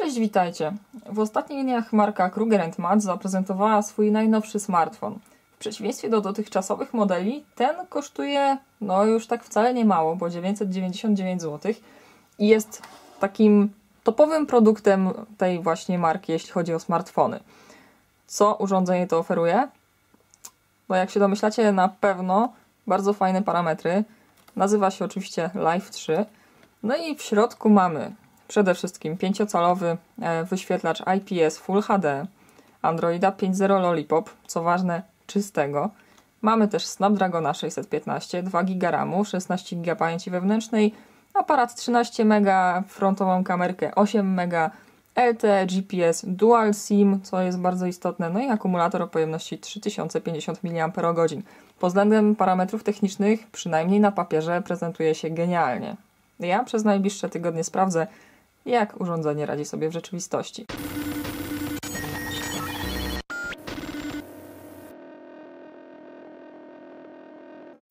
Cześć, witajcie. W ostatnich dniach marka Kruger Matt zaprezentowała swój najnowszy smartfon. W przeciwieństwie do dotychczasowych modeli, ten kosztuje no już tak wcale nie mało, bo 999 zł i jest takim topowym produktem tej właśnie marki, jeśli chodzi o smartfony. Co urządzenie to oferuje? No jak się domyślacie, na pewno bardzo fajne parametry. Nazywa się oczywiście Live 3. No i w środku mamy przede wszystkim 5-calowy e, wyświetlacz IPS Full HD, Androida 5.0 Lollipop, co ważne, czystego. Mamy też Snapdragona 615, 2 GB RAMu, 16 GB pamięci wewnętrznej, aparat 13 MB, frontową kamerkę 8 MB, LTE, GPS, Dual SIM, co jest bardzo istotne, no i akumulator o pojemności 3050 mAh. Pod względem parametrów technicznych, przynajmniej na papierze, prezentuje się genialnie. Ja przez najbliższe tygodnie sprawdzę, jak urządzenie radzi sobie w rzeczywistości.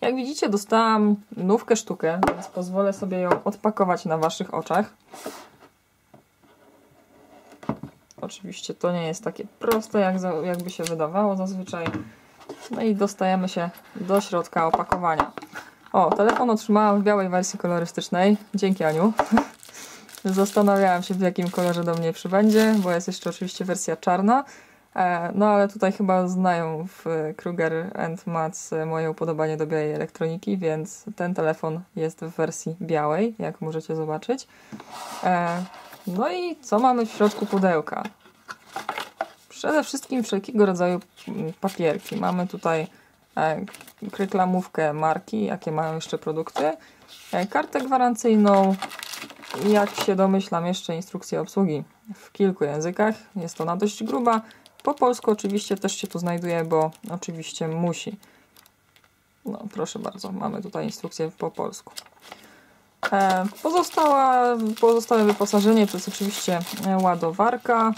Jak widzicie, dostałam nówkę sztukę, więc pozwolę sobie ją odpakować na Waszych oczach. Oczywiście to nie jest takie proste, jak jakby się wydawało zazwyczaj. No i dostajemy się do środka opakowania. O, telefon otrzymałam w białej wersji kolorystycznej. Dzięki Aniu. Zastanawiałam się, w jakim kolorze do mnie przybędzie, bo jest jeszcze oczywiście wersja czarna. E, no ale tutaj chyba znają w Kruger Mats moje upodobanie do białej elektroniki, więc ten telefon jest w wersji białej, jak możecie zobaczyć. E, no i co mamy w środku pudełka? Przede wszystkim wszelkiego rodzaju mm, papierki. Mamy tutaj e, reklamówkę marki, jakie mają jeszcze produkty, kartę gwarancyjną, jak się domyślam, jeszcze instrukcję obsługi w kilku językach. Jest ona dość gruba. Po polsku oczywiście też się tu znajduje, bo oczywiście musi. No, proszę bardzo, mamy tutaj instrukcję po polsku. E, pozostała, pozostałe wyposażenie to jest oczywiście ładowarka.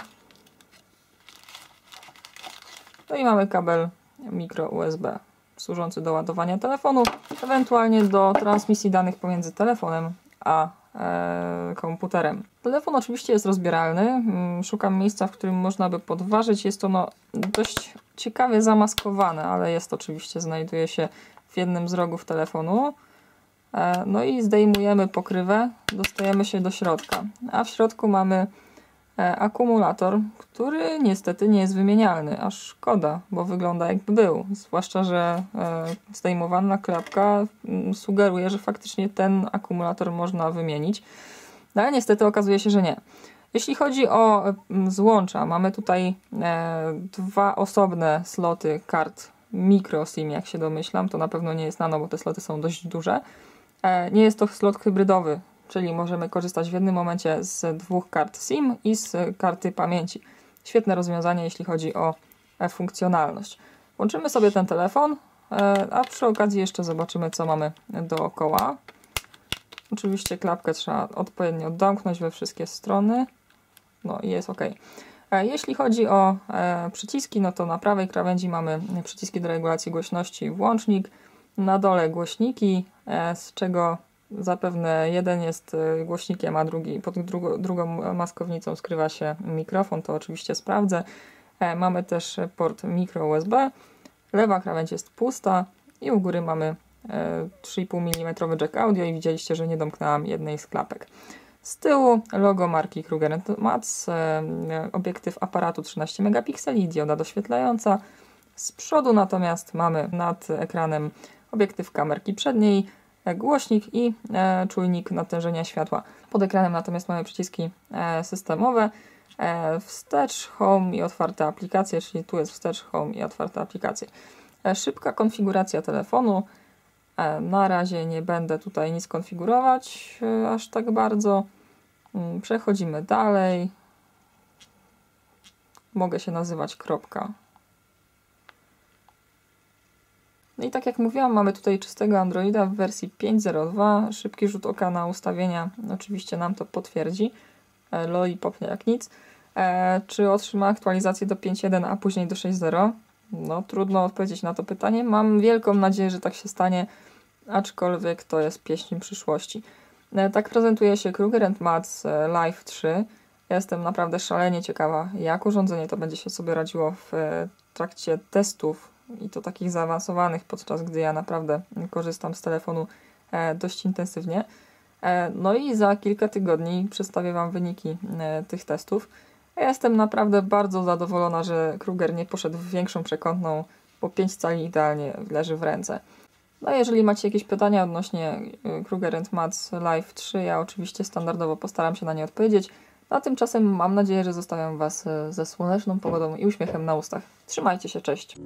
No i mamy kabel mikro USB służący do ładowania telefonu, ewentualnie do transmisji danych pomiędzy telefonem a E, komputerem. Telefon oczywiście jest rozbieralny. Mm, szukam miejsca, w którym można by podważyć. Jest ono dość ciekawie zamaskowane, ale jest oczywiście, znajduje się w jednym z rogów telefonu. E, no i zdejmujemy pokrywę, dostajemy się do środka. A w środku mamy E, akumulator, który niestety nie jest wymienialny, a szkoda, bo wygląda jakby był. Zwłaszcza, że e, zdejmowana klapka mm, sugeruje, że faktycznie ten akumulator można wymienić, no ale niestety okazuje się, że nie. Jeśli chodzi o mm, złącza, mamy tutaj e, dwa osobne sloty kart micro SIM, jak się domyślam. To na pewno nie jest nano, bo te sloty są dość duże. Nie jest to slot hybrydowy, czyli możemy korzystać w jednym momencie z dwóch kart SIM i z karty pamięci. Świetne rozwiązanie, jeśli chodzi o e, funkcjonalność. Włączymy sobie ten telefon, e, a przy okazji jeszcze zobaczymy, co mamy dookoła. Oczywiście klapkę trzeba odpowiednio domknąć we wszystkie strony. No i jest ok. E, jeśli chodzi o przyciski, no to na prawej krawędzi mamy przyciski do regulacji głośności włącznik, na dole głośniki, z czego Zapewne jeden jest y, głośnikiem, a drugi pod drugo, drugą maskownicą skrywa się mikrofon, to oczywiście sprawdzę. E, mamy też port micro USB. Lewa krawędź jest pusta i u góry mamy 3,5 e, mm jack audio i widzieliście, że nie domknęłam jednej z klapek. Z tyłu logo marki Kruger Mats, e, obiektyw aparatu 13 megapikseli, dioda doświetlająca. Z przodu natomiast mamy nad ekranem obiektyw kamerki przedniej, głośnik i e, czujnik natężenia światła. Pod ekranem natomiast mamy przyciski e, systemowe, e, wstecz, home i otwarte aplikacje, czyli tu jest wstecz, home i otwarte aplikacje. Szybka konfiguracja telefonu. Na razie nie będę tutaj nic konfigurować aż tak bardzo. Mm, przechodzimy dalej. Mogę się nazywać kropka No i tak jak mówiłam, mamy tutaj czystego Androida w wersji 5.02. Szybki rzut oka na ustawienia oczywiście nam to potwierdzi. E, Lollipop nie jak nic. E, czy otrzyma aktualizację do 5.1, a później do 6.0? No trudno odpowiedzieć na to pytanie. Mam wielką nadzieję, że tak się stanie, aczkolwiek to jest pieśń przyszłości. E, tak prezentuje się Kruger Mats Live 3. Ja jestem naprawdę szalenie ciekawa, jak urządzenie to będzie się sobie radziło w trakcie testów i to takich zaawansowanych, podczas gdy ja naprawdę korzystam z telefonu e, dość intensywnie. E, no i za kilka tygodni przedstawię Wam wyniki tych testów. Ja jestem naprawdę bardzo zadowolona, że Kruger nie poszedł w większą przekątną, bo 5 cali idealnie leży w ręce. No jeżeli macie jakieś pytania odnośnie Kruger Mats Live 3, ja oczywiście standardowo postaram się na nie odpowiedzieć. A tymczasem mam nadzieję, że zostawiam Was e, ze słoneczną pogodą i uśmiechem na ustach. Trzymajcie się, cześć!